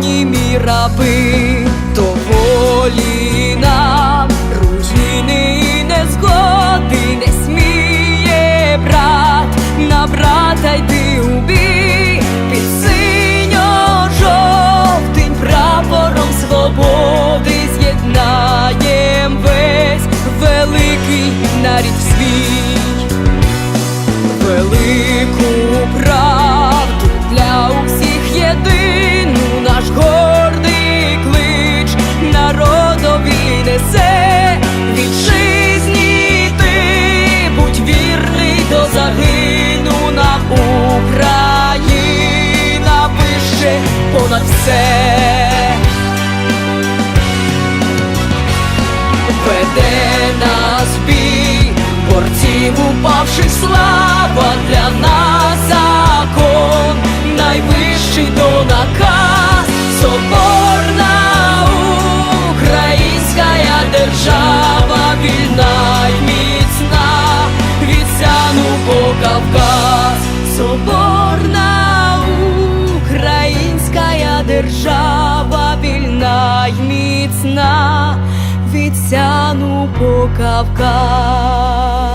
німі раби, то волі нам руїни і незгоди не сміє брат. На брата йти у бій під синьо-жовтим прапором свободи. З'єднаєм весь великий нарід понад все. веде нас бій, борців упавших слава для нас закон, найвищий до наказ, весна від сяну по Кавказ.